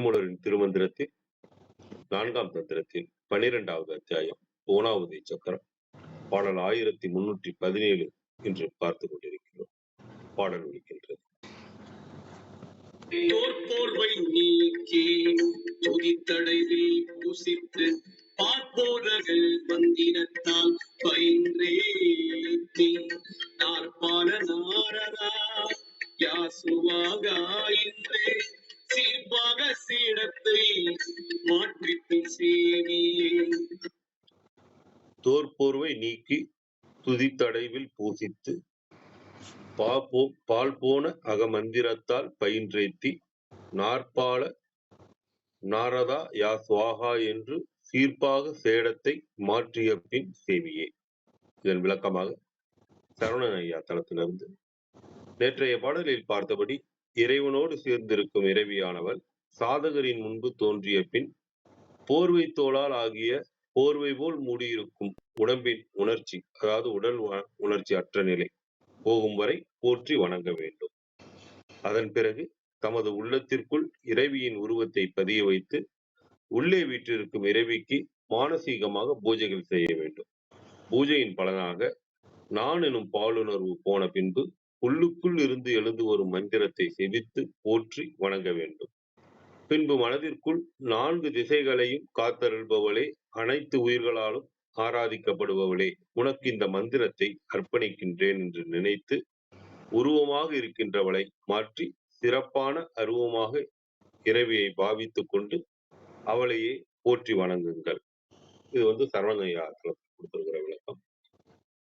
திருமூலரின் திருமந்திரத்தில் நான்காம் தந்திரத்தில் பனிரெண்டாவது அத்தியாயம் ஓனாவது சக்கரம் பாடல் ஆயிரத்தி முன்னூற்றி பதினேழு என்று பார்த்து கொண்டிருக்கிறோம். பாடல் ஒழிக்கின்றது தோற்போர்வை நீக்கி துதித்தடைவில் பூசித்து பார்ப்போர்கள் வந்தினத்தால் பயின்றே நாற்பால நாரதா யாசுவாக இன்றே சீர்பாக சீடத்தை மாற்றிப்பின் சேமியே தோற்போர்வை நீக்கி துதித்தடைவில் பூசித்து பா- பால் போன அகமந்திரத்தால் பயின்றேத்தி நாற்பால நாரதா யா சுவாகா என்று சீர்பாக சேடத்தை மாற்றிய பின் சேவியே இதன் விளக்கமாக சரவணன் ஐயா தளத்திலிருந்து நேற்றைய பாடலில் பார்த்தபடி இறைவனோடு சேர்ந்திருக்கும் இறைவியானவர் சாதகரின் முன்பு தோன்றிய பின் போர்வை தோளால் ஆகிய போர்வை போல் மூடியிருக்கும் உடம்பின் உணர்ச்சி அதாவது உடல் உண- உணர்ச்சி அற்ற நிலை போகும் வரை போற்றி வணங்க வேண்டும். அதன் பிறகு தமது உள்ளத்திற்குள் இறைவியின் உருவத்தை பதிய வைத்து உள்ளே வீற்றிருக்கும் இறைவிக்கு மானசீகமாக பூஜைகள் செய்ய வேண்டும். பூஜையின் பலனாக நான் எனும் பாலுணர்வு போன பின்பு உள்ளுக்குள் இருந்து எழுந்து வரும் மந்திரத்தை செவித்து போற்றி வணங்க வேண்டும். பின்பு மனதிற்குள் நான்கு திசைகளையும் காத்தருள்பவளே அனைத்து உயிர்களாலும் ஆராதிக்கப்படுபவளே உனக்கு இந்த மந்திரத்தை அர்ப்பணிக்கின்றேன் என்று நினைத்து உருவமாக இருக்கின்றவளை மாற்றி சிறப்பான அருவமாக இறைவியை பாவித்துக் கொண்டு அவளையே போற்றி வணங்குங்கள். இது வந்து சரவணையா கொடுத்திருக்கிற விளக்கம்.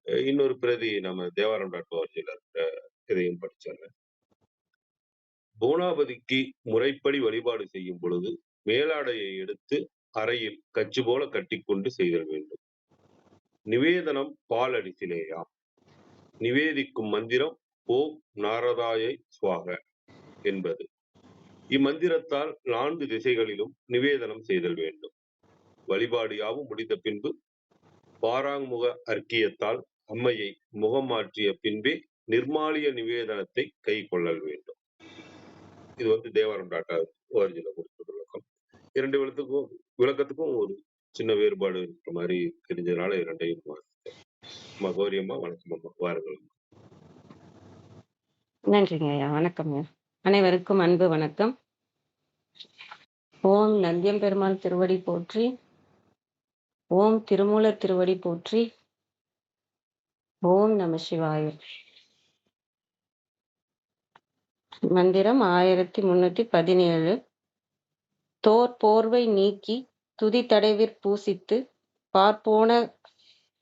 அஹ் இன்னொரு பிரதி நம்ம தேவாரம் டாட் ஓஆர்ஜியில் இருக்கிற இதையும் படிச்சிடுறேன் பூனாபதிக்கு முறைப்படி வழிபாடு செய்யும் பொழுது மேலாடையை எடுத்து அறையில் கச்சு போல கட்டிக்கொண்டு செய்தல் வேண்டும். நிவேதனம் பால் நிவேதிக்கும் மந்திரம் ஓம் நாரதாயை சுவாக என்பது. இம்மந்திரத்தால் நான்கு திசைகளிலும் நிவேதனம் செய்தல் வேண்டும். வழிபாடு யாவும் முடிந்த பின்பு பாராங்முக அர்க்கியத்தால் அம்மையை முகம் மாற்றிய பின்பே நிர்மாலிய நிவேதனத்தை கை கொள்ளல் வேண்டும். இது வந்து தேவாரம் டாட்டா ஓரிஜினல் விளக்கம். இரண்டு விளக்கத்துக்கும் விளக்கத்துக்கும் ஒரு சின்ன வேறுபாடு இருக்கிற மாதிரி தெரிஞ்சதுனால இரண்டையும் வாசித்தேன். அம்மா கௌரியம்மா வணக்கம் அம்மா. வாருங்கள் நன்றிங்க ஐயா. வணக்கம் அனைவருக்கும் அன்பு வணக்கம். ஓம் நந்தியம் பெருமாள் திருவடி போற்றி. ஓம் திருமூலர் திருவடி போற்றி. ஓம் நம சிவாய. மந்திரம் ஆயிரத்தி முன்னூத்தி பதினேழு. தோர் போர்வை நீக்கி துதி தடைவிற் பூசித்து பார்ப்போன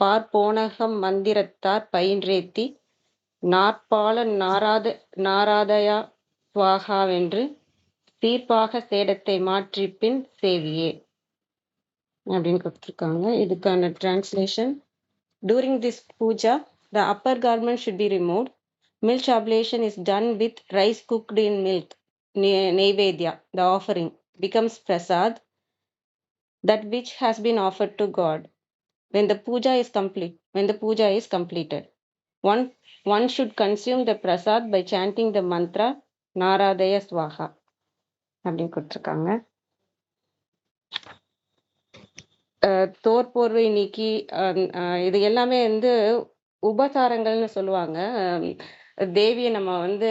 பார்ப்போனகம் மந்திரத்தார் பயின்றேத்தி நாற்பால நாராத நாராதயா சுவாகாவென்று சீர்பாக சேடத்தை மாற்றி பின் சேவியே. அப்படின்னு கொடுத்துருக்காங்க. இதுக்கான translation during this puja the upper garment should be remove milk ablation is done with rice cooked in milk Ne- neivedya the offering becomes prasad that which has been offered to god when the puja is complete when the puja is completed one one should consume the prasad by chanting the mantra நாராதய ஸ்வாகா அப்படின்னு கொடுத்துருக்காங்க அஹ் Thor போர்வை நீக்கி அஹ் அஹ் இது எல்லாமே வந்து உபசாரங்கள்னு சொல்லுவாங்க அஹ் தேவியை நம்ம வந்து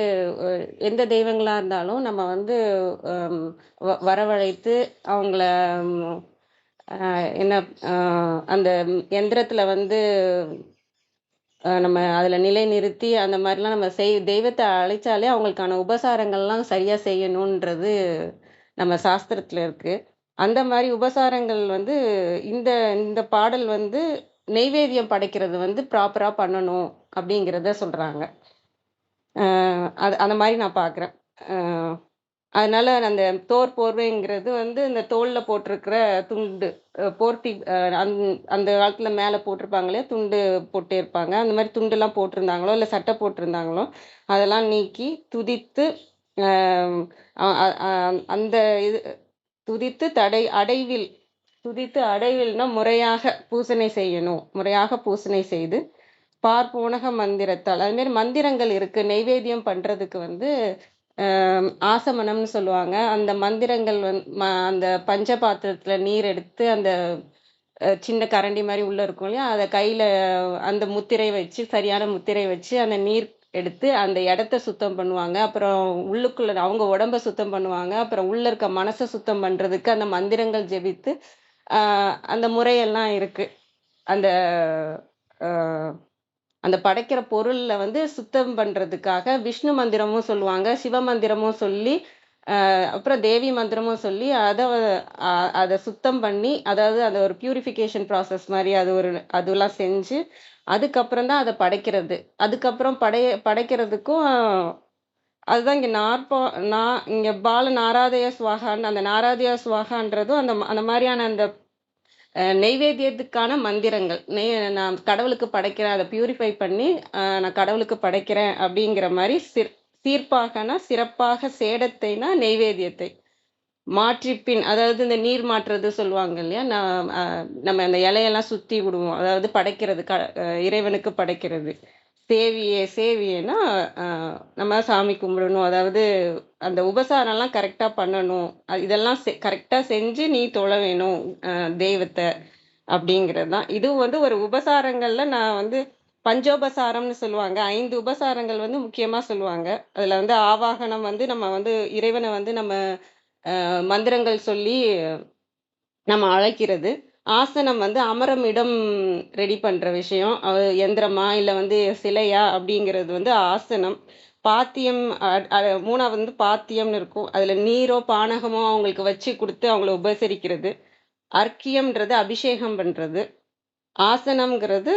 எந்த தெய்வங்களாக இருந்தாலும் நம்ம வந்து வ- வரவழைத்து அவங்கள என்ன அந்த எந்திரத்தில் வந்து நம்ம அதில் நிலை நிறுத்தி அந்த மாதிரிலாம் நம்ம செய் தெய்வத்தை அழைச்சாலே அவங்களுக்கான உபசாரங்கள்லாம் சரியாக செய்யணுன்றது நம்ம சாஸ்திரத்தில் இருக்குது அந்த மாதிரி உபசாரங்கள் வந்து இந்த இந்த பாடல் வந்து நெய்வேத்தியம் படைக்கிறது வந்து ப்ராப்பராக பண்ணணும் அப்படிங்கிறத சொல்கிறாங்க அது அந்த மாதிரி நான் பார்க்குறேன் அதனால் அந்த தோர் போர்வைங்கிறது வந்து இந்த தோலில் போட்டிருக்கிற துண்டு போர்ட்டி போர்த்தி அந்த- அந்த மேலே போட்டிருப்பாங்களே துண்டு போட்டே இருப்பாங்க. அந்த மாதிரி துண்டுலாம் போட்டிருந்தாங்களோ இல்லை சட்டை போட்டிருந்தாங்களோ அதெல்லாம் நீக்கி துதித்து அந்த இது துதித்து தடை அடைவில் துதித்து அடைவில்னா முறையாக பூசணை செய்யணும். முறையாக பூசணை செய்து பார்ப்போனக மந்திரத்தால். அதுமாரி மந்திரங்கள் இருக்கு. நெய்வேத்தியம் பண்ணுறதுக்கு வந்து ஆசமனம்னு சொல்லுவாங்க. அந்த மந்திரங்கள் வந்து ம- அந்த பஞ்ச பாத்திரத்தில் நீர் எடுத்து அந்த சின்ன கரண்டி மாதிரி உள்ளே இருக்கும் இல்லையா? அதை கையில் அந்த முத்திரை வச்சு சரியான முத்திரை வச்சு அந்த நீர் எடுத்து அந்த இடத்த சுத்தம் பண்ணுவாங்க. அப்புறம் உள்ளுக்குள்ள அவங்க உடம்ப சுத்தம் பண்ணுவாங்க. அப்புறம் உள்ளே இருக்க மனசை சுத்தம் பண்ணுறதுக்கு அந்த மந்திரங்கள் ஜெபித்து அந்த முறையெல்லாம் இருக்குது அந்த அந்த படைக்கிற பொருளில் வந்து சுத்தம் பண்ணுறதுக்காக விஷ்ணு மந்திரமும் சொல்லுவாங்க சிவ மந்திரமும் சொல்லி அப்புறம் தேவி மந்திரமும் சொல்லி அதை அதை சுத்தம் பண்ணி அதாவது அதை ஒரு பியூரிஃபிகேஷன் ப்ராசஸ் மாதிரி அது ஒரு அதெல்லாம் செஞ்சு அதுக்கப்புறம் தான் அதை படைக்கிறது. அதுக்கப்புறம் படைய படைக்கிறதுக்கும் அதுதான் இங்கே நாற்போ நா இங்கே பால நாராதய சுவாகான்னு அந்த நாராதய சுவாகான்றதும் அந்த அந்த மாதிரியான அந்த நெய்வேத்தியத்துக்கான மந்திரங்கள். நெய் நான் கடவுளுக்கு படைக்கிறேன் அதை பியூரிஃபை பண்ணி நான் கடவுளுக்கு படைக்கிறேன் அப்படிங்கிற மாதிரி சிற் சீர்ப்பாகனா சிறப்பாக சேடத்தைனா நெய்வேத்தியத்தை மாற்றிப்பின். அதாவது இந்த நீர் மாற்றுறது சொல்லுவாங்க இல்லையா? நான் நம்ம அந்த இலையெல்லாம் சுற்றி விடுவோம். அதாவது படைக்கிறது க இறைவனுக்கு படைக்கிறது. சேவியே சேவியேனா நம்ம சாமி கும்பிடணும். அதாவது அந்த உபசாரம்லாம் கரெக்டாக பண்ணணும். இதெல்லாம் இதெல்லாம் கரெக்டாக செஞ்சு நீ தொழ வேணும் தெய்வத்தை அப்படிங்கிறது தான். இது வந்து ஒரு உபசாரங்களில் நான் வந்து பஞ்சோபசாரம்னு சொல்லுவாங்க. ஐந்து உபசாரங்கள் வந்து முக்கியமாக சொல்லுவாங்க. அதில் வந்து ஆவாகனம் வந்து நம்ம வந்து இறைவனை வந்து நம்ம மந்திரங்கள் சொல்லி நம்ம அழைக்கிறது. ஆசனம் வந்து அமரும் இடம் ரெடி பண்ணுற விஷயம். எந்திரமா இல்லை வந்து சிலையா அப்படிங்கிறது வந்து ஆசனம். பாத்தியம் மூணாவது வந்து பாத்தியம்னு இருக்கும். அதில் நீரோ பானகமோ அவங்களுக்கு வச்சு கொடுத்து அவங்கள உபசரிக்கிறது. அர்க்கியம்ன்றது அபிஷேகம் பண்ணுறது ஆசனம்ங்கிறது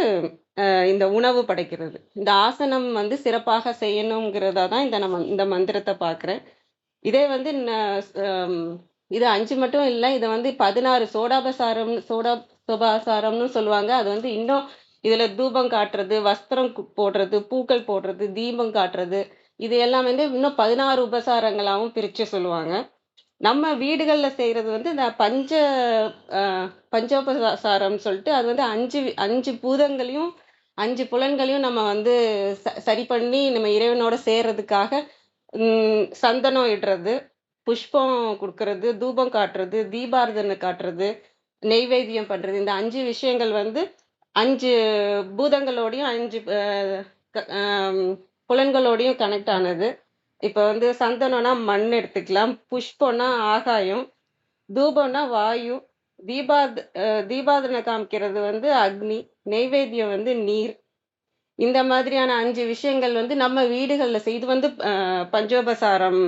இந்த உணவு படைக்கிறது. இந்த ஆசனம் வந்து சிறப்பாக செய்யணுங்கிறதா தான் இந்த நம்ம இந்த மந்திரத்தை பார்க்குறேன். இதே வந்து இது அஞ்சு மட்டும் இல்லை இதை வந்து பதினாறு சோடாபசாரம் சோடா சோபாசாரம்னு சொல்லுவாங்க. அது வந்து இன்னும் இதில் தூபம் காட்டுறது வஸ்திரம் போடுறது பூக்கள் போடுறது தீபம் காட்டுறது இது எல்லாம் வந்து இன்னும் பதினாறு உபசாரங்களாகவும் பிரித்து சொல்லுவாங்க. நம்ம வீடுகளில் செய்கிறது வந்து இந்த பஞ்ச பஞ்சோபசாரம் சொல்லிட்டு அது வந்து அஞ்சு அஞ்சு பூதங்களையும் அஞ்சு புலன்களையும் நம்ம வந்து ச- சரி பண்ணி நம்ம இறைவனோட சேர்றதுக்காக சந்தனம் இடுறது. புஷ்பம் கொடுக்கறது தூபம் காட்டுறது தீபாரதனை காட்டுறது நெய்வேத்தியம் பண்ணுறது இந்த அஞ்சு விஷயங்கள் வந்து அஞ்சு பூதங்களோடையும் அஞ்சு புலன்களோடையும் கனெக்ட் ஆனது. இப்போ வந்து சந்தனம்னா மண் எடுத்துக்கலாம். புஷ்பம்னா ஆகாயம் தூபம்னா வாயு தீபாத் தீபாதனை காமிக்கிறது வந்து அக்னி நெய்வேத்தியம் வந்து நீர். இந்த மாதிரியான அஞ்சு விஷயங்கள் வந்து நம்ம வீடுகளில் செய்து வந்து அஹ், பஞ்சோபசாரம்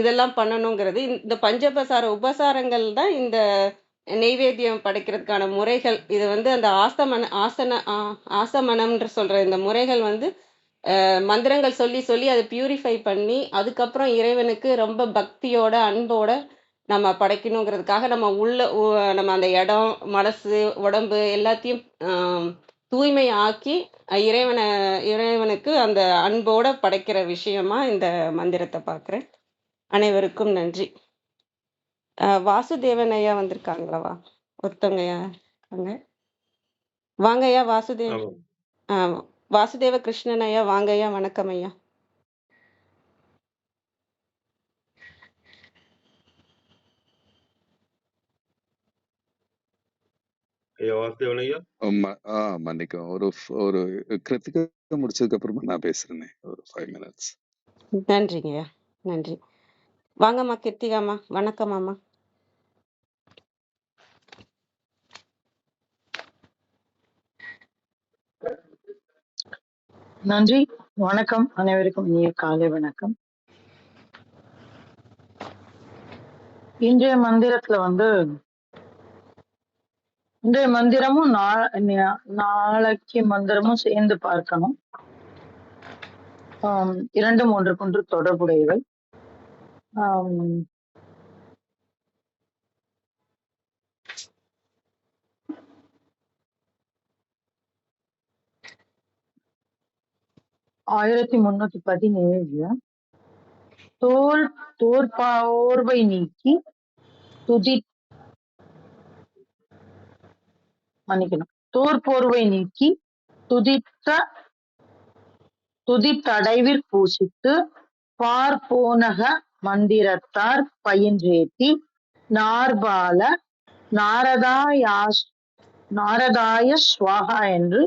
இதெல்லாம் பண்ணணுங்கிறது. இந்த பஞ்சபசார உபசாரங்கள் தான் இந்த நெய்வேத்தியம் படைக்கிறதுக்கான முறைகள். இது வந்து அந்த ஆசமன ஆசன ஆ- ஆசமனம்ன்ற சொல்கிற இந்த முறைகள் வந்து மந்திரங்கள் சொல்லி சொல்லி அதை பியூரிஃபை பண்ணி அதுக்கப்புறம் இறைவனுக்கு ரொம்ப பக்தியோட அன்போட நம்ம படைக்கணுங்கிறதுக்காக நம்ம உள்ள நம்ம அந்த இடம் மனசு உடம்பு எல்லாத்தையும் தூய்மை ஆக்கி இறைவனை இறைவனுக்கு அந்த அன்போட படைக்கிற விஷயமா இந்த மந்திரத்தை பார்க்குறேன். அனைவருக்கும் நன்றி. வாசுதேவன் ஐயா வந்திருக்காங்களா ஒருத்தவங்க இருக்காங்க வாங்க. ஐயா வாசுதேவ். வாசுதேவ கிருஷ்ணன் ஐயா வாங்க ஐயா வணக்கம் ஐயா. ஐயா வாசுதேவன் ஐயா? ம- ஆ மன்னிக்கும் ஒரு ஒரு கிருத்திகை முடிச்சதுக்கு அப்புறமா நான் பேசுறேனே ஒரு ஃபைவ் மினிட்ஸ் நன்றிங்க ஐயா நன்றி. வாங்கம்மா கிருத்திகாம்மா. வணக்கம்மாம்மா நன்றி. வணக்கம். அனைவருக்கும் இனிய காலை வணக்கம். இன்றைய மந்திரத்துல வந்து இன்றைய மந்திரமும் நா- நாளைக்கு மந்திரமும் சேர்ந்து பார்க்கணும். இரண்டு இரண்டும் ஒன்றுக்கொன்று தொடர்புடையவை. Um, ஆயிரத்தி முன்னூத்தி பதினேழு. தோல் தோற்போர்வை நீக்கி துதி மன்னிக்கணும். தோற்போர்வை நீக்கி துதித்த துதித்தடைவில் பூசித்து பார்ப்போனக மந்திரத்தார் பயின்றேத்தி நார்பால நாரதாயாஸ் நாரதாய ஸ்வாகா என்று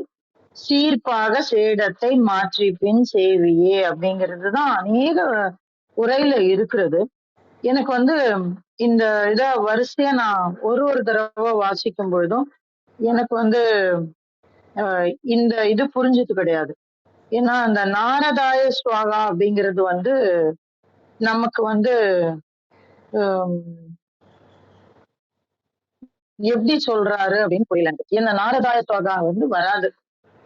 சீர்பாக சேடத்தை மாற்றி பின் சேவியே அப்படிங்கிறது தான் அநேக உரையில இருக்கிறது. எனக்கு வந்து இந்த இத வரிசையா நான் ஒரு ஒரு தடவை வாசிக்கும் பொழுதும் எனக்கு வந்து இந்த இது புரிஞ்சது கிடையாது. ஏன்னா அந்த நாரதாய ஸ்வாகா அப்படிங்கிறது வந்து நமக்கு வந்து எப்படி சொல்றாரு அப்படின்னு புரியல இந்த நாரதாய தொகா வந்து வராது.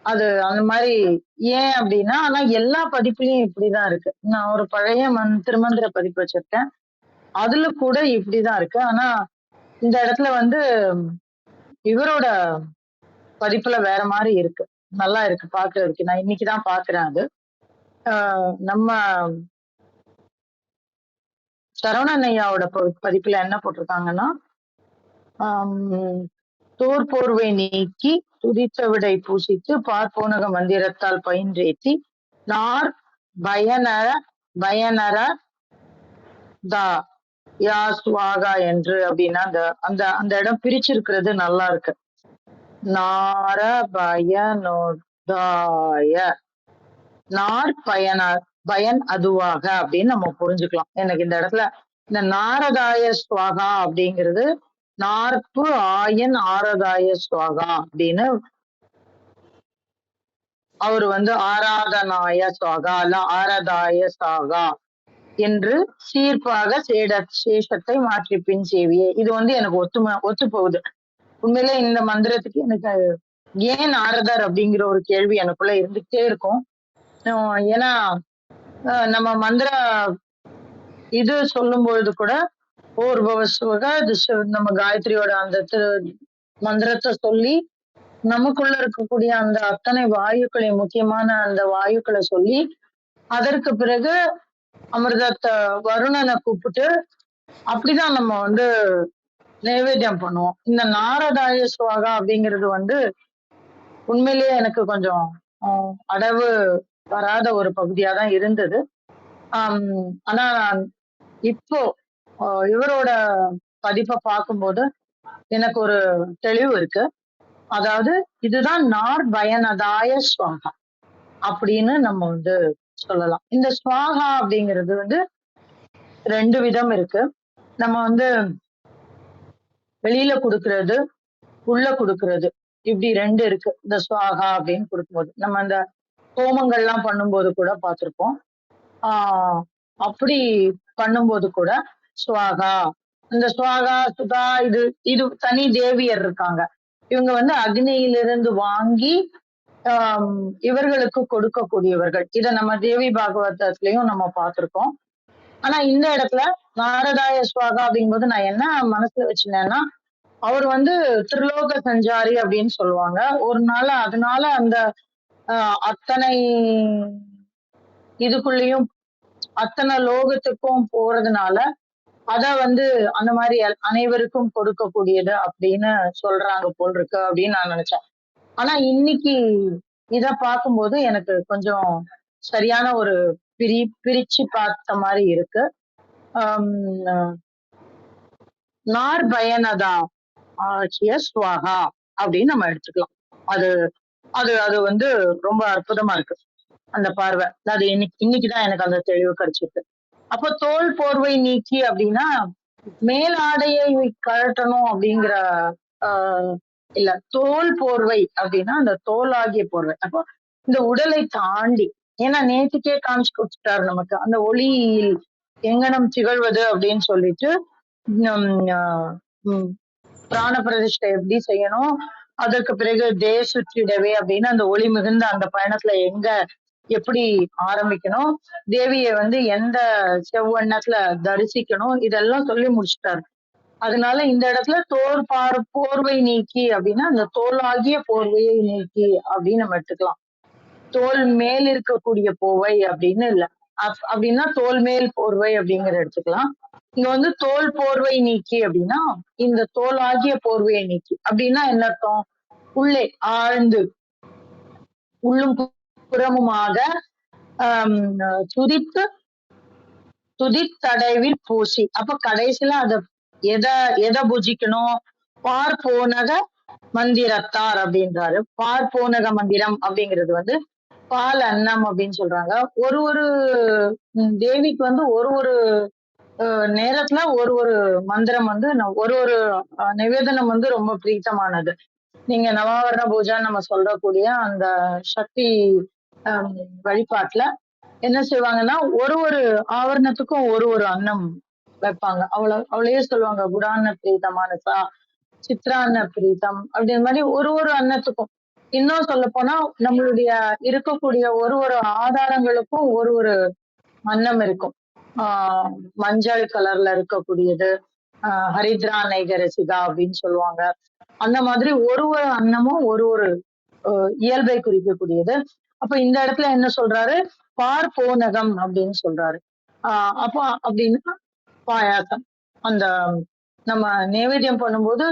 அது அந்த மாதிரி ஏன் அப்படின்னா ஆனா எல்லா பதிப்புலயும் இப்படிதான் இருக்கு. நான் ஒரு பழைய மந் திருமந்திர பதிப்பு வச்சிருக்கேன். அதுல கூட இப்படிதான் இருக்கு. ஆனா இந்த இடத்துல வந்து இவரோட பதிப்புல வேற மாதிரி இருக்கு. நல்லா இருக்கு. பாக்குறதுக்கு. நான் இன்னைக்குதான் பாக்குறேன் அது. ஆஹ் நம்ம சரவணன் ஐயாவோட பதிப்புல என்ன போட்டிருக்காங்கன்னா தோர் போர்வை நீக்கி துதித்த விடை பூசித்து பார்ப்போனக மந்திரத்தால் பயின்றேத்தி நார் பயனர பயனர தா யா சுவாகா என்று அப்படின்னா அந்த அந்த அந்த இடம் பிரிச்சிருக்கிறது நல்லா இருக்கு. நார பயனோதாய நார் பயனர் பயன் அதுவாக அப்படின்னு நம்ம புரிஞ்சுக்கலாம். எனக்கு இந்த இடத்துல இந்த நாரதாய ஸ்வாகா அப்படிங்கிறது நாற்பு ஆயன் ஆரதாய ஸ்வாகா அப்படின்னு அவர் வந்து ஆராதனாய ஸ்வாகா அல்ல ஆரதாய சாகா என்று சீர்ப்பாக சேட சேஷத்தை மாற்றி பின் சேவியே. இது வந்து எனக்கு ஒத்துமை ஒத்து போகுது உண்மையிலே இந்த மந்திரத்துக்கு எனக்கு ஏன் ஆரதர் அப்படிங்கிற ஒரு கேள்வி எனக்குள்ள இருந்துகிட்டே இருக்கும். ஏன்னா நம்ம மந்திர இது சொல்லும் பொழுது கூட பூர்வசுவக நம்ம காயத்ரியோட அந்த திரு மந்திரத்தை சொல்லி நமக்குள்ள இருக்கக்கூடிய அந்த அத்தனை வாயுக்களை முக்கியமான அந்த வாயுக்களை சொல்லி அதற்கு பிறகு அமிர்தத்தை வருணனை கூப்பிட்டு அப்படிதான் நம்ம வந்து நைவேத்தியம் பண்ணுவோம். இந்த நாரதாய சுவாகா அப்படிங்கிறது வந்து உண்மையிலேயே எனக்கு கொஞ்சம் அடவு வராத ஒரு பகுதியா தான் இருந்தது ஆனா இப்போ இவரோட பதிப்பை பார்க்கும்போது எனக்கு ஒரு தெளிவு இருக்கு. அதாவது இதுதான் நார் பயனதாய ஸ்வாகா அப்படின்னு நம்ம வந்து சொல்லலாம். இந்த ஸ்வாகா அப்படிங்கிறது வந்து ரெண்டு விதம் இருக்கு. நம்ம வந்து வெளியில கொடுக்கறது உள்ள கொடுக்கறது இப்படி ரெண்டு இருக்கு. இந்த ஸ்வாகா அப்படின்னு கொடுக்கும்போது. நம்ம அந்த ஹோமங்கள்லாம் பண்ணும்போது கூட பார்த்திருப்போம் ஆஹ் அப்படி பண்ணும்போது கூட ஸ்வாகா இந்த ஸ்வாகா சுதா இது இது தனி தேவியர் இருக்காங்க. இவங்க வந்து அக்னியிலிருந்து வாங்கி இவர்களுக்கு கொடுக்கக்கூடியவர்கள். இதை நம்ம தேவி பாகவதத்திலையும் நம்ம பார்த்திருக்கோம் ஆனா இந்த இடத்துல நாரதாய ஸ்வாகா அப்படிங்கும்போது நான் என்ன மனசுல வச்சிருந்தேன்னா அவர் வந்து திருலோக சஞ்சாரி அப்படின்னு சொல்லுவாங்க. ஒரு நாள் அதனால அந்த அத்தனை இதுக்குள்ளேயும் அத்தனை லோகத்துக்கும் போறதுனால அத வந்து அந்த மாதிரி அனைவருக்கும் கொடுக்கக்கூடியது அப்படின்னு சொல்றாங்க போல் இருக்கு அப்படின்னு நான் நினைச்சேன். ஆனா இன்னைக்கு இத பார்க்கும்போது எனக்கு கொஞ்சம் சரியான ஒரு பிரி பிரிச்சு பார்த்த மாதிரி இருக்கு. நார் பயனதா ஆகிய சுவாகா அப்படின்னு நம்ம எடுத்துக்கலாம். அது அது அது வந்து ரொம்ப அற்புதமா இருக்கு. அந்த பார்வை. அது இன்னைக்கு இன்னைக்குதான் எனக்கு அந்த தெளிவு கிடைச்சிருக்கு. அப்போ தோல் போர்வை நீக்கி அப்படின்னா மேல் ஆடையை கழட்டணும் அப்படிங்கிற இல்ல தோல் போர்வை அப்படின்னா அந்த தோல் ஆகிய போர்வை. அப்போ இந்த உடலை தாண்டி ஏன்னா நேற்றுக்கே காமிச்சு கொடுத்துட்டாரு நமக்கு அந்த ஒளியில் எங்கனம் திகழ்வது அப்படின்னு சொல்லிட்டு உம் உம் பிராண பிரதிஷ்டை எப்படி செய்யணும்? அதற்கு பிறகு தேச சுற்றிடவே அப்படின்னு அந்த ஒளி மிகுந்த அந்த பயணத்துல எங்க எப்படி ஆரம்பிக்கணும் தேவியை வந்து எந்த செவ்வண்ணத்துல தரிசிக்கணும் இதெல்லாம் சொல்லி முடிச்சிட்டாரு. அதனால இந்த இடத்துல தோல் பார் போர்வை நீக்கி அப்படின்னா அந்த தோலாகிய போர்வையை நீக்கி அப்படின்னு நம்ம எடுத்துக்கலாம். தோல் மேல் இருக்கக்கூடிய போர்வை அப்படின்னு இல்ல. அப்- அப்படின்னா தோல் மேல் போர்வை அப்படிங்கிற எடுத்துக்கலாம். இங்க வந்து தோல் போர்வை நீக்கி அப்படின்னா இந்த தோல் ஆகிய போர்வையை நீக்கி. அப்படின்னா என்ன அர்த்தம்? உள்ளே ஆழ்ந்து உள்ளும் புறமுமாக ஆஹ் துதித்து துதித்தடைவில் பூசி. அப்ப கடைசியில அத எதை எதை புஜிக்கணும்? போனக மந்திரத்தார் அப்படின்றாரு. பார் போனக மந்திரம் அப்படிங்கிறது வந்து பால் அன்னம் அப்படின்னு சொல்றாங்க. ஒரு ஒரு தேவிக்கு வந்து ஒரு ஒரு நேரத்துல ஒரு ஒரு மந்திரம் வந்து ஒரு ஒரு நிவேதனம் வந்து ரொம்ப பிரீத்தமானது. நீங்க நவாவரண பூஜான்னு நம்ம சொல்லக்கூடிய அந்த சக்தி வழிபாட்டுல என்ன செய்வாங்கன்னா ஒரு ஒரு ஆவரணத்துக்கும் ஒரு ஒரு அன்னம் வைப்பாங்க. அவ்வளவு அவளையே சொல்லுவாங்க. குடான்ன பிரீதமானசா சித்ரான்ன பிரீதம் அப்படின்ற மாதிரி ஒரு ஒரு அன்னத்துக்கும். இன்னும் சொல்ல போனா நம்மளுடைய இருக்கக்கூடிய ஒரு ஒரு ஆதாரங்களுக்கும் ஒரு ஒரு அன்னம் இருக்கும். மஞ்சள் கலர்ல இருக்கக்கூடியது. ஆஹ் ஹரித்ரா நைகரசிகா அப்படின்னு சொல்லுவாங்க. அந்த மாதிரி ஒரு ஒரு அன்னமும் ஒரு ஒரு இயல்பை குறிக்கக்கூடியது. அப்ப இந்த இடத்துல என்ன சொல்றாரு? பார் போனகம் அப்படின்னு சொல்றாரு. ஆஹ் அப்போ அப்படின்னா பாயாசம். அந்த நம்ம நைவேத்தியம் பண்ணும்போது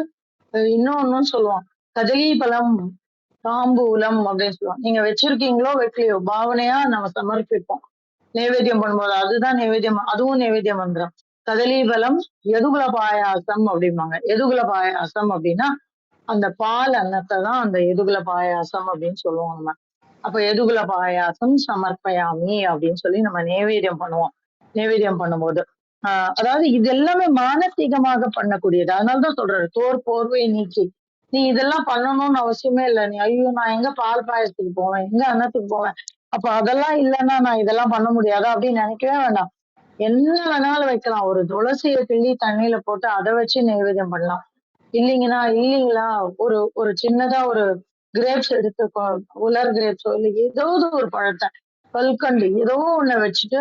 இன்னும் இன்னொன்னும் சொல்லுவோம். கதலி பழம் தாம்பூலம் அப்படின்னு சொல்லுவோம். நீங்க வச்சிருக்கீங்களோ வைக்கலையோ பாவனையா நம்ம சமர்ப்பிப்போம். நைவேத்தியம் பண்ணும்போது அதுதான் நைவேத்தியம் அதுவும் நைவேத்தியம் மந்திரம். கதலீபலம் எதுகுல பாயாசம் அப்படிம்பாங்க. எதுகுல பாயாசம் அப்படின்னா அந்த பால் அன்னத்தை தான் அந்த எதுகுல பாயாசம் அப்படின்னு சொல்லுவோம் நம்ம. அப்ப எதுகுல பாயாசம் சமர்ப்பயாமி அப்படின்னு சொல்லி நம்ம நைவேத்தியம் பண்ணுவோம். நைவேத்தியம் பண்ணும்போது. ஆஹ் அதாவது இது எல்லாமே மானசீகமாக பண்ணக்கூடியது. அதனாலதான் சொல்றாரு தோர் போர்வை நீக்கி. நீ இதெல்லாம் பண்ணணும்னு அவசியமே இல்லை. நீ ஐயோ நான் எங்க பால் பாயசத்துக்கு போவேன்? எங்க அன்னத்துக்கு போவேன்? அப்ப அதெல்லாம் இல்லைன்னா நான் இதெல்லாம் பண்ண முடியாதா அப்படின்னு நினைக்கவே வேண்டாம். என்ன வேணாலும் வைக்கலாம். ஒரு துளசியை கிள்ளி தண்ணியில போட்டு அதை வச்சு நைவேத்தியம் பண்ணலாம். இல்லைங்கன்னா இல்லைங்களா? ஒரு ஒரு சின்னதா ஒரு கிரேப்ஸ் எடுத்து உலர் கிரேப்ஸோ இல்லை ஏதாவது ஒரு பழத்தை கல்கண்டு ஏதோ ஒண்ணு வச்சுட்டு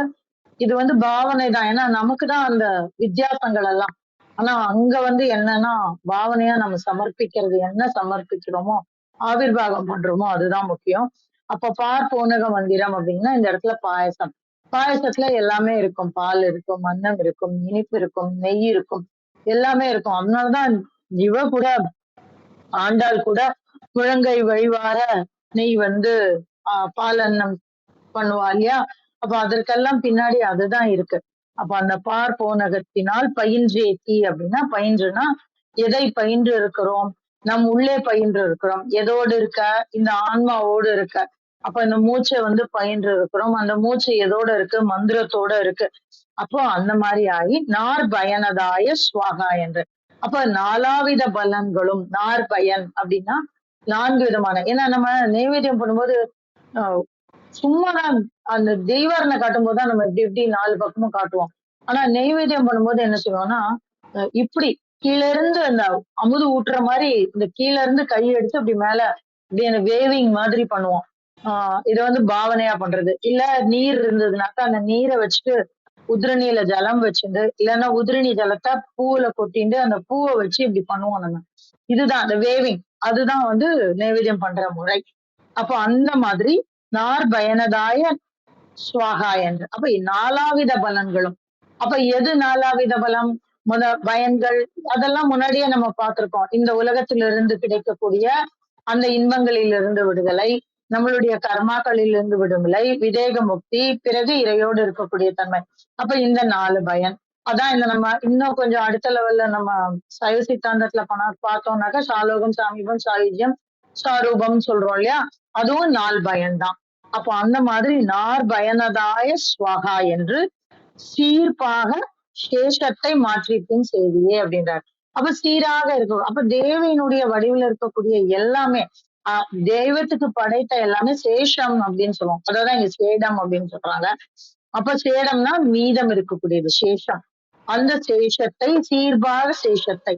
இது வந்து பாவனை தான். ஏன்னா நமக்கு தான் அந்த வித்தியாசங்கள் எல்லாம். ஆனா அங்க வந்து என்னன்னா பாவனையா நம்ம சமர்ப்பிக்கிறது என்ன சமர்ப்பிக்கிறோமோ ஆவிர்வாகம் பண்றோமோ அதுதான் முக்கியம். அப்ப பார் போனக மந்திரம் அப்படின்னா இந்த இடத்துல பாயசம். பாயசத்துல எல்லாமே இருக்கும். பால் இருக்கும் அன்னம் இருக்கும் இனிப்பு இருக்கும் நெய் இருக்கும். எல்லாமே இருக்கும். அதனாலதான் இவ கூட ஆண்டாள் கூட குழங்கை வழிவார நெய் வந்து ஆஹ் பால் அன்னம் பண்ணுவா இல்லையா? அப்ப அதற்கெல்லாம் பின்னாடி அதுதான் இருக்கு. அப்ப அந்த பார் போனகத்தினால் பயின்றேத்தி அப்படின்னா பயின்றுனா எதை பயின்று இருக்கிறோம்? நம் உள்ளே பயின்று இருக்கிறோம் எதோடு இருக்க? இந்த ஆன்மாவோடு இருக்க. அப்ப இந்த மூச்சை வந்து பயின்று இருக்கிறோம் அந்த மூச்சை எதோட இருக்கு? மந்திரத்தோட இருக்கு. அப்போ அந்த மாதிரி ஆகி நார் பயனதாய சுவாகா என்று. அப்ப நாலாவித பலன்களும் நார் பயன் அப்படின்னா நான்கு விதமான. ஏன்னா நம்ம நைவேத்தியம் பண்ணும்போது ஆஹ் சும்மா தான் அந்த தெய்வாரனை காட்டும் போதுதான் நம்ம இப்படி இப்படி நாலு பக்கமும் காட்டுவோம். ஆனா நெய்வேத்தியம் பண்ணும்போது என்ன செய்வோம்னா இப்படி கீழ இருந்து அந்த அமுது ஊட்டுற மாதிரி இந்த கீழ இருந்து கை எடுத்து அப்படி மேல இப்படி அந்த வேவிங் மாதிரி பண்ணுவோம். ஆஹ் இதை வந்து பாவனையா பண்றது. இல்ல நீர் இருந்ததுனாக்கா அந்த நீரை வச்சுட்டு உதிரணியில ஜலம் வச்சுட்டு இல்லைன்னா உதிரணி ஜலத்தை பூவுல கொட்டிண்டு அந்த பூவை வச்சு இப்படி பண்ணுவோம் நம்ம. இதுதான் அந்த வேவிங் அதுதான் வந்து நைவேத்தியம் பண்ற முறை. அப்போ அந்த மாதிரி நார் பயனதாய ஸ்வாகா என்று. அப்ப நாலாவித பலன்களும். அப்ப எது நாலாவித பலம்? முத பயன்கள் அதெல்லாம் முன்னாடியே நம்ம பார்த்திருக்கோம். இந்த உலகத்திலிருந்து கிடைக்கக்கூடிய அந்த இன்பங்களில் இருந்து விடுதலை நம்மளுடைய கர்மாக்களில் இருந்து விடுதலை விதேக முக்தி பிறகு இறையோடு இருக்கக்கூடிய தன்மை. அப்ப இந்த நாலு பயன். அதான் இந்த நம்ம இன்னும் கொஞ்சம் அடுத்த லெவல்ல நம்ம சைவ சித்தாந்தத்துல போனா பார்த்தோம்னாக்கா சாலோகம் சாமீபம் சாயுஜ்யம் சாரூபம் சொல்றோம் இல்லையா? அதுவும் நாள் பயன்தான் அப்போ அந்த மாதிரி நார் பயனதாய ஸ்வகா என்று சீர்பாக சேஷத்தை மாற்றிப்பின் செய்தியே அப்படின்றார். அப்ப சீராக இருக்கும் அப்ப தேவையினுடைய வடிவில் இருக்கக்கூடிய எல்லாமே ஆஹ் தெய்வத்துக்கு படைத்த எல்லாமே சேஷம் அப்படின்னு சொல்லுவோம். அதான் இங்க சேடம் அப்படின்னு சொல்றாங்க. அப்ப சேடம்னா மீதம் இருக்கக்கூடியது சேஷம். அந்த சேஷத்தை சீர்பாக சேஷத்தை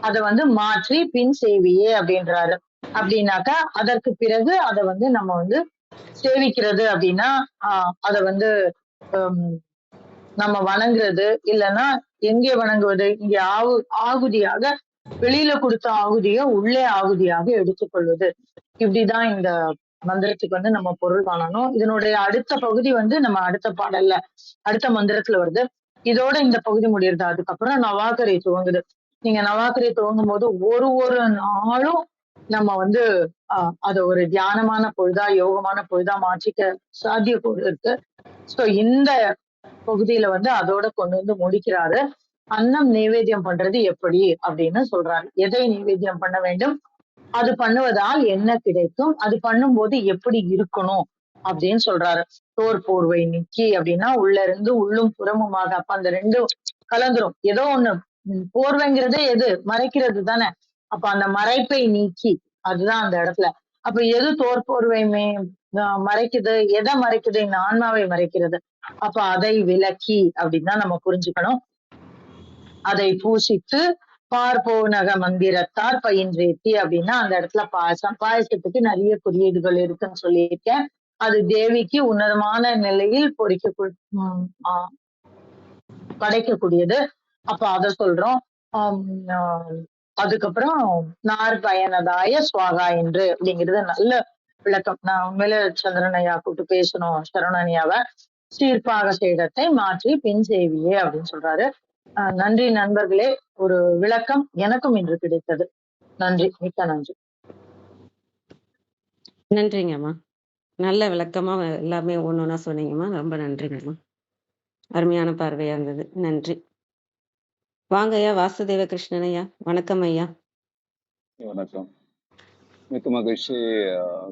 அதை வந்து மாற்றி பின் சேவியே அப்படின்றாரு. அப்படின்னாக்கா அதற்கு பிறகு அதை வந்து நம்ம வந்து சேவிக்கிறது அப்படின்னா ஆஹ் அதை வந்து நம்ம வணங்குறது இல்லைன்னா எங்கே வணங்குவது? இங்கே ஆகு ஆகுதியாக வெளியில கொடுத்த ஆகுதியை உள்ளே ஆகுதியாக எடுத்துக்கொள்வது. இப்படிதான் இந்த மந்திரத்துக்கு வந்து நம்ம பொருள் காணணும் இதனுடைய அடுத்த பகுதி வந்து நம்ம அடுத்த பாடல்ல அடுத்த மந்திரத்துல வருது. இதோட இந்த பகுதி முடியுது. அதுக்கப்புறம் நவாக்கரை துவங்குது. நீங்க நவாக்கரை துவங்கும் போது ஒரு ஒரு நாளும் நம்ம வந்து ஆஹ் அதை ஒரு தியானமான பொழுதா யோகமான பொழுதா மாற்றிக்க சாத்தியக்கூறு இருக்கு. ஸோ இந்த பகுதியில வந்து அதோட கொண்டு வந்து முடிக்கிறாரு. அன்னம் நைவேத்தியம் பண்றது எப்படி அப்படின்னு சொல்றாரு. எதை நைவேத்தியம் பண்ண வேண்டும்? அது பண்ணுவதால் என்ன கிடைக்கும்? அது பண்ணும்போது எப்படி இருக்கணும்? அப்படின்னு சொல்றாரு. தோர் போர்வை நீக்கி அப்படின்னா உள்ள இருந்து உள்ளும் புறமுமாக அப்ப அந்த ரெண்டும் கலந்துரும். ஏதோ ஒண்ணு. போர்வைங்கிறதே எது? மறைக்கிறது தானே. அப்ப அந்த மறைப்பை நீக்கி அதுதான் அந்த இடத்துல. அப்ப எது தோற்போர்வையுமே மறைக்குது? எதை மறைக்குது? இந்த ஆன்மாவை மறைக்கிறது. அப்ப அதை விலக்கி அப்படின்னு தான் நம்ம புரிஞ்சுக்கணும். அதை பூசித்து பார்ப்போனக மந்திரத்தார் பயின்றேத்தி அப்படின்னா அந்த இடத்துல பாயசம் பாயசத்துக்கு நிறைய குறியீடுகள் இருக்குன்னு சொல்லியிருக்கேன். அது தேவிக்கு உன்னதமான நிலையில் பொறிக்க படைக்கக்கூடியது. அப்ப அத சொல்றோம். அதுக்கப்புறம் நார் பயனதாய சுவாகா என்று அப்படிங்கிறது நல்ல விளக்கம். நான் உண்மையில சந்திரன் ஐயா கூப்பிட்டு பேசணும் சரவணன் சீர்பாக செய்தத்தை மாற்றி பின் செய்வியே அப்படின்னு சொல்றாரு. ஆஹ் நன்றி நண்பர்களே. ஒரு விளக்கம் எனக்கும் இன்று கிடைத்தது. நன்றி. மிக்க நன்றி. நன்றிங்கம்மா நல்ல விளக்கமா எல்லாமே ஒன்னொன்னா சொன்னீங்கம்மா. ரொம்ப நன்றிங்கம்மா அருமையான பார்வையா இருந்தது. நன்றி. வாங்க ஐயா வாசுதேவ கிருஷ்ணன் ஐயா வணக்கம் ஐயா. வணக்கம். மிக்க மகிழ்ச்சி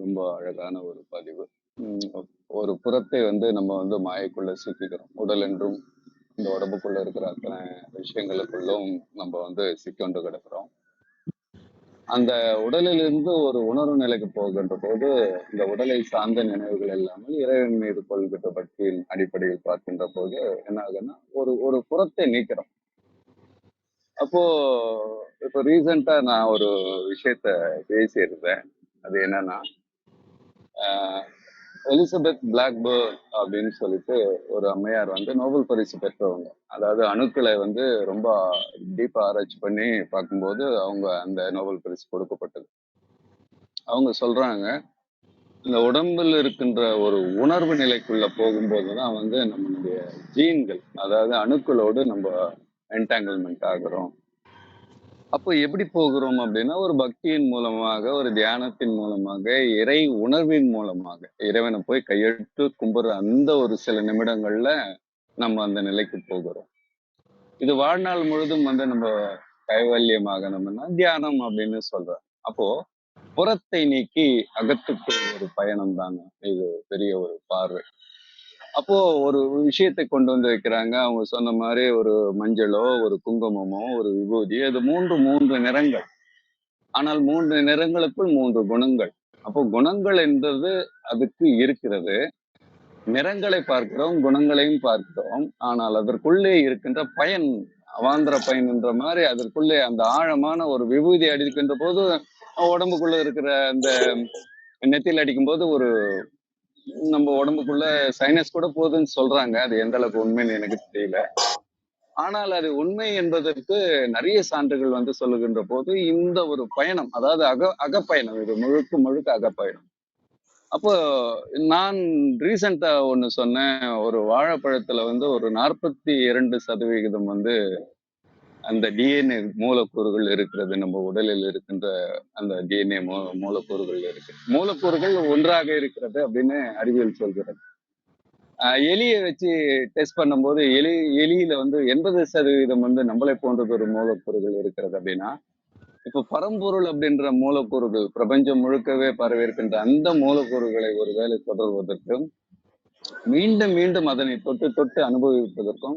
ரொம்ப அழகான ஒரு பதிவு. உம் ஒரு புறத்தை வந்து நம்ம வந்து மாயக்குள்ள சிக்கிக்கிறோம். உடல் என்றும் இந்த உடம்புக்குள்ள இருக்கிற அத்தனை விஷயங்களுக்குள்ளும் நம்ம வந்து சிக்கொண்டு கிடக்கிறோம். அந்த உடலிலிருந்து ஒரு உணர்வு நிலைக்கு போகின்ற போது இந்த உடலை சார்ந்த நினைவுகள் இல்லாமல் இறைவன் மீது கொள்கின்ற பற்றியின் அடிப்படையில் பார்க்கின்ற போது என்ன ஆகுதுன்னா ஒரு ஒரு புறத்தை நீக்கிறோம். அப்போ இப்போ ரீசெண்டா நான் ஒரு விஷயத்த பேசியிருந்தேன். அது என்னன்னா எலிசபெத் பிளாக்பேர்ட் அப்படின்னு சொல்லிட்டு ஒரு அம்மையார் வந்து நோபல் பரிசு பெற்றவங்க. அதாவது அணுக்களை வந்து ரொம்ப டீப்பா ஆராய்ச்சி பண்ணி பார்க்கும்போது அவங்க அந்த நோபல் பரிசு கொடுக்கப்பட்டது. அவங்க சொல்றாங்க இந்த உடம்பில் இருக்கின்ற ஒரு உணர்வு நிலைக்குள்ள போகும்போது தான் வந்து நம்மளுடைய ஜீன்கள் அதாவது அணுக்களோடு நம்ம என்டாங்கிள்மெண்ட் ஆகுறோம். அப்போ எப்படி போகிறோம் அப்படின்னா ஒரு பக்தியின் மூலமாக ஒரு தியானத்தின் மூலமாக இறை உணர்வின் மூலமாக இறைவனை போய் கையெழுத்து கும்பிடுற அந்த ஒரு சில நிமிடங்கள்ல நம்ம அந்த நிலைக்கு போகிறோம். இது வாழ்நாள் முழுதும் வந்து நம்ம கைவல்யமாகணும்னா தியானம் அப்படின்னு சொல்றோம் அப்போ புறத்தை நீக்கி அகத்துக்குள் ஒரு பயணம் தாங்க இது பெரிய ஒரு பார்வை. அப்போ ஒரு விஷயத்தை கொண்டு வந்து வைக்கிறாங்க. அவங்க சொன்ன மாதிரி ஒரு மஞ்சளோ ஒரு குங்குமமோ ஒரு விபூதி அது மூன்று மூன்று நிறங்கள். ஆனால் மூன்று நிறங்களுக்குள் மூன்று குணங்கள். அப்போ குணங்கள் என்பது அதுக்கு இருக்கிறது. நிறங்களை பார்க்கிறோம் குணங்களையும் பார்க்கிறோம். ஆனால் அதற்குள்ளே இருக்கின்ற பயன் அவாந்திர பயன் என்ற மாதிரி அதற்குள்ளே அந்த ஆழமான ஒரு விபூதி அடிக்கின்ற போது உடம்புக்குள்ள இருக்கிற அந்த நெத்தியில் அடிக்கும் போது ஒரு நம்ம உடம்புக்குள்ள சைனஸ் கூட போகுதுன்னு சொல்றாங்க. அது எந்த அளவுக்கு உண்மைன்னு எனக்கு தெரியல. ஆனால் அது உண்மை என்பதற்கு நிறைய சான்றுகள் வந்து சொல்லுகின்ற போது இந்த ஒரு பயணம் அதாவது அக அகப்பயணம் இது முழுக்க முழுக்க அகப்பயணம். அப்போ நான் ரீசண்டா ஒன்று சொன்னேன். ஒரு வாழைப்பழத்துல வந்து ஒரு நாற்பத்தி இரண்டு சதவிகிதம் வந்து அந்த டிஎன்ஏ மூலக்கூறுகள் இருக்கிறது நம்ம உடலில் இருக்கின்ற அந்த டிஎன்ஏ மூ மூலக்கூறுகள் இருக்கு. மூலக்கூறுகள் ஒன்றாக இருக்கிறது அப்படின்னு அறிவியல் சொல்கிறது. எலியை வச்சு டெஸ்ட் பண்ணும்போது எலி எலியில வந்து எண்பது சதவீதம் வந்து நம்மளை போன்றது ஒரு மூலக்கூறுகள் இருக்கிறது அப்படின்னா இப்ப பரம்பொருள் அப்படின்ற மூலக்கூறுகள் பிரபஞ்சம் முழுக்கவே பரவியிருக்கின்ற அந்த மூலக்கூறுகளை ஒருவேளை தொடர்வதற்கும் மீண்டும் மீண்டும் அதனை தொட்டு தொட்டு அனுபவிப்பதற்கும்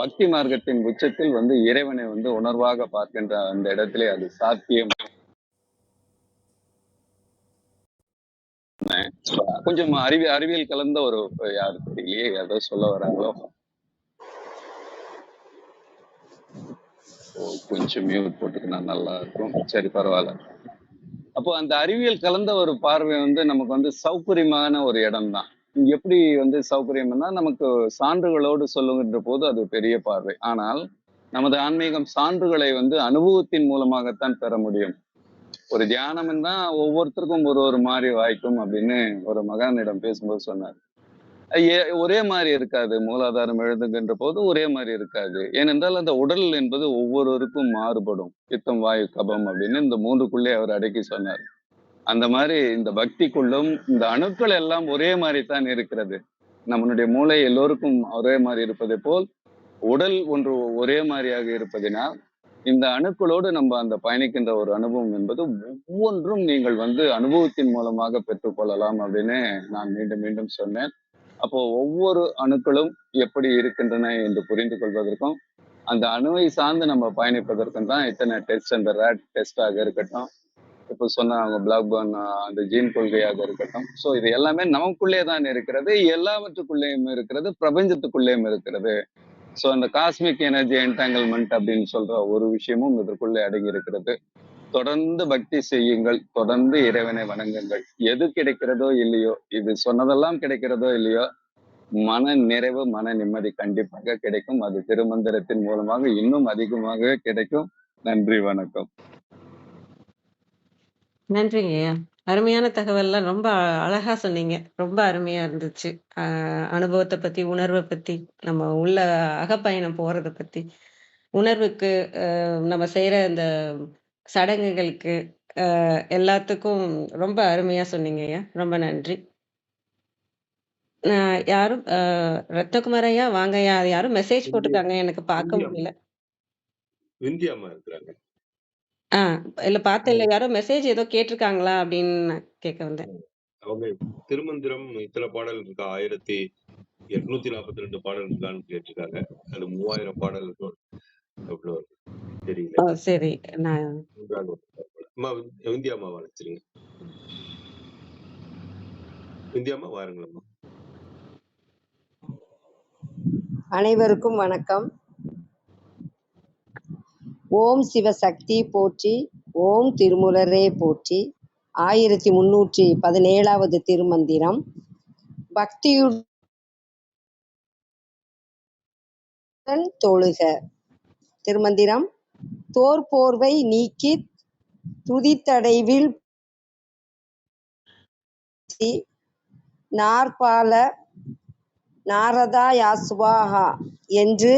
பக்தி மார்க்கத்தின் உச்சத்தில் வந்து இறைவனை வந்து உணர்வாக பார்க்கின்ற அந்த இடத்திலே அது சாத்தியம். கொஞ்சம் அறிவி அறிவியல் கலந்த ஒரு யாரு தெரியலையே ஏதோ சொல்ல வராங்களோ. கொஞ்சம் மியூட் போட்டுக்கினா நல்லா இருக்கும். சரி பரவாயில்ல. அப்போ அந்த அறிவியல் கலந்த ஒரு பார்வை வந்து நமக்கு வந்து சௌகரியமான ஒரு இடம் தான் எப்படி வந்து சௌகரியம்னா நமக்கு சான்றுகளோடு சொல்லுகின்ற போது அது பெரிய பார்வை. ஆனால் நமது ஆன்மீகம் சான்றுகளை வந்து அனுபவத்தின் மூலமாகத்தான் பெற முடியும். ஒரு தியானம் தான் ஒவ்வொருத்தருக்கும் ஒரு ஒரு மாதிரி வாய்க்கும் அப்படின்னு ஒரு மகானிடம் பேசும்போது சொன்னார். ஒரே மாதிரி இருக்காது. மூலாதாரம் எழுதுகின்ற போது ஒரே மாதிரி இருக்காது. ஏனென்றால் அந்த உடல் என்பது ஒவ்வொருவருக்கும் மாறுபடும். பித்தம் வாயு கபம் அப்படின்னு இந்த மூன்றுக்குள்ளே அவர் அடக்கி சொன்னார். அந்த மாதிரி இந்த பக்திக்குள்ளும் இந்த அணுக்கள் எல்லாம் ஒரே மாதிரி தான் இருக்கிறது. நம்மளுடைய மூளை எல்லோருக்கும் ஒரே மாதிரி இருப்பதை போல் உடல் ஒன்று ஒரே மாதிரியாக இருப்பதினால் இந்த அணுக்களோடு நம்ம அந்த பயணிக்கின்ற ஒரு அனுபவம் என்பது ஒவ்வொன்றும் நீங்கள் வந்து அனுபவத்தின் மூலமாக பெற்றுக்கொள்ளலாம் அப்படின்னு நான் மீண்டும் மீண்டும் சொன்னேன். அப்போ ஒவ்வொரு அணுக்களும் எப்படி இருக்கின்றன என்று புரிந்து கொள்வதற்கும் அந்த அணுவை சார்ந்து நம்ம பயணிப்பதற்கும் தான் இத்தனை டெஸ்ட் அந்த ரேட் டெஸ்டாக இருக்கட்டும் இப்போ சொன்ன அவங்க பிளாக்பர்ன் அந்த ஜீன் கொள்கையாக இருக்கட்டும். ஸோ இது எல்லாமே நமக்குள்ளே தான் இருக்கிறது. எல்லாவற்றுக்குள்ளேயும் இருக்கிறது. பிரபஞ்சத்துக்குள்ளேயும் இருக்கிறது. ஸோ அந்த காஸ்மிக் எனர்ஜி என்டாங்கிள்மெண்ட் அப்படின்னு சொல்ற ஒரு விஷயமும் இதற்குள்ளே அடங்கி இருக்கிறது. தொடர்ந்து பக்தி செய்யுங்கள். தொடர்ந்து இறைவனை வணங்குங்கள். எது கிடைக்கிறதோ இல்லையோ இது சொன்னதெல்லாம் கிடைக்கிறதோ இல்லையோ மன நிறைவு மன நிம்மதி கண்டிப்பாக கிடைக்கும். அது திருமந்திரத்தின் மூலமாக இன்னும் அதிகமாக கிடைக்கும். நன்றி வணக்கம். நன்றிங்க. ஐயா அருமையான தகவல்லாம் ரொம்ப அழகா சொன்னீங்க. ரொம்ப அருமையா இருந்துச்சு. ஆஹ் அனுபவத்தை பத்தி உணர்வை பத்தி நம்ம உள்ள அகப்பயணம் போறத பத்தி. உணர்வுக்கு நம்ம செய்யற இந்த சடங்குகளுக்கு எல்லாத்துக்கும் ரொம்ப அருமையா சொன்னீங்க ஐயா ரொம்ப நன்றி. யாரும் ரத்னகுமார் ஐயா வாங்க ஐயா. அது யாரும் மெசேஜ் போட்டிருக்காங்க எனக்கு பார்க்க முடியல. விந்தியாமா இருக்கிறாங்க. ஆஹ் இல்ல பார்த்தேன் இல்ல யாரோ மெசேஜ் ஏதோ கேட்டிருக்காங்களா அப்படின்னு நான் கேட்க வந்தேன். அவங்க திருமந்திரம் இத்தனை பாடல் இருக்கா? ஆயிரத்தி எட்நூத்தி நாற்பத்தி ரெண்டு பாடல் இருக்கான்னு கேட்டிருக்காங்க. அது மூவாயிரம் பாடல் இருக்கும் எவ்வளவு இருக்கு. தெரியல. ஓ சரி. நான் மூன்றாவது ஒரு பாடல். அம்மா விந்த்- விந்தியாம்மா வளைச்சிருங்க விந்தியாம்மா வாருங்களம்மா அனைவருக்கும் வணக்கம். ஓம் சிவசக்தி போற்றி ஓம் திருமுலரே போற்றி. ஆயிரத்தி முன்னூற்றி பதினேழாவது திருமந்திரம். பக்தியுடன் தொழுக. திருமந்திரம். தோற்போர்வை நீக்கி துதித்தடைவில் நாற்பால நாரதா யாசுவாஹா என்று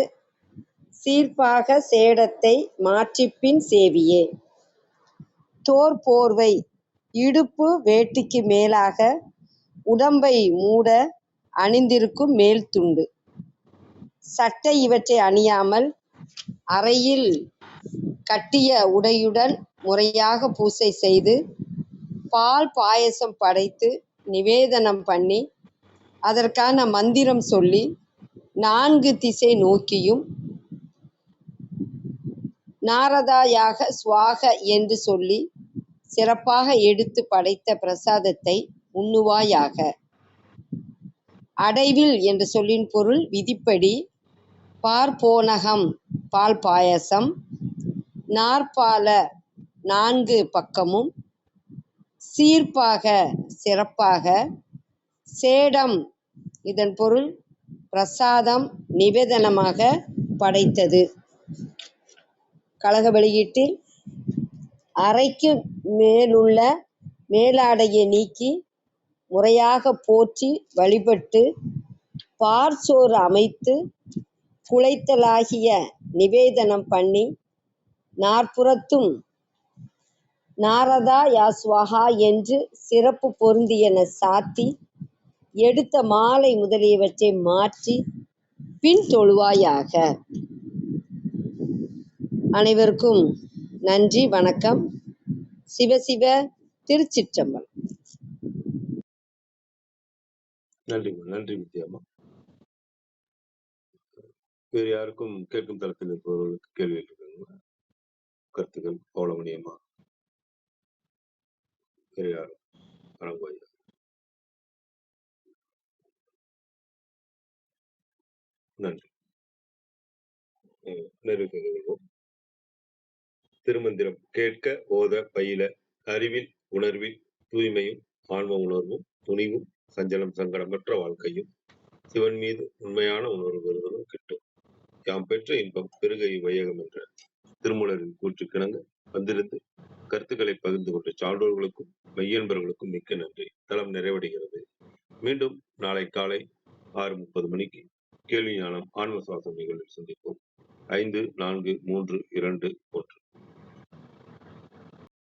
சீர்பாக சேடத்தை மாற்றிப்பின் சேவியே. தோர் போர்வை இடுப்பு வேட்டிக்கு மேலாக உடம்பை மூட அணிந்திருக்கும் மேல் துண்டு. சட்டை இவற்றை அணியாமல் அறையில் கட்டிய உடையுடன் முறையாக பூசை செய்து பால் பாயசம் படைத்து நிவேதனம் பண்ணி அதற்கான மந்திரம் சொல்லி நான்கு திசை நோக்கியும் நாரதாயாக சுவாக என்று சொல்லி சிறப்பாக எடுத்து படைத்த பிரசாதத்தை உண்ணுவாயாக. அடைவில் என்ற சொல்லின் பொருள் விதிப்படி பார்ப்போனகம் பால் பாயசம் நாற்பால நான்கு பக்கமும் சீர்ப்பாக சிறப்பாக சேடம் இதன் பொருள் பிரசாதம் நிவேதனமாக படைத்தது. கழக வெளியீட்டில் அறைக்கு மேலுள்ள மேலாடையை நீக்கி முறையாக போற்றி வழிபட்டு பார்சோறு அமைத்து குழைத்தலாகிய நிவேதனம் பண்ணி நாற்புறத்தும் நாரதா யாஸ்வஹா என்று சிறப்பு பொருந்தியன சாத்தி எடுத்த மாலை முதலியவற்றை மாற்றி பின் தொழுவாயாக. அனைவருக்கும் நன்றி வணக்கம். சிவசிவ திருச்சிற்றம்பலம். நன்றிம்மா நன்றி வித்யாமா வேறு யாருக்கும் கேட்கும் தளத்தில் இருப்பவர்களுக்கு கேள்வி இருக்குங்களா கருத்துக்கள் கோலமணியமா வேறு யாரும்? வணங்குவாயா நன்றி. அஹ் நிறைவு செய்து கொள்வோம் திருமந்திரம். கேட்க ஓத பயில அறிவில் உணர்வில் தூய்மையும் ஆன்ம உணர்வும் துணிவும் சஞ்சலம் சங்கடமற்ற வாழ்க்கையும் சிவன் மீது உண்மையான உணர்வு பெறுதலும் கிட்டும். யாம் பெற்ற இன்பம் பெருகை வையகம் என்ற திருமூலரின் கூற்றுக்கிணங்க வந்திருந்து கருத்துக்களை பகிர்ந்து கொண்ட சான்றோர்களுக்கும் மெய்யன்பர்களுக்கும் மிக்க நன்றி. தளம் நிறைவடைகிறது. மீண்டும் நாளை காலை ஆறு முப்பது மணிக்கு கேள்வி ஞானம் ஆன்ம சுவாசம் நிகழ்வில் சந்திப்போம். ஐந்து நான்கு மூன்று இரண்டு ஒன்று.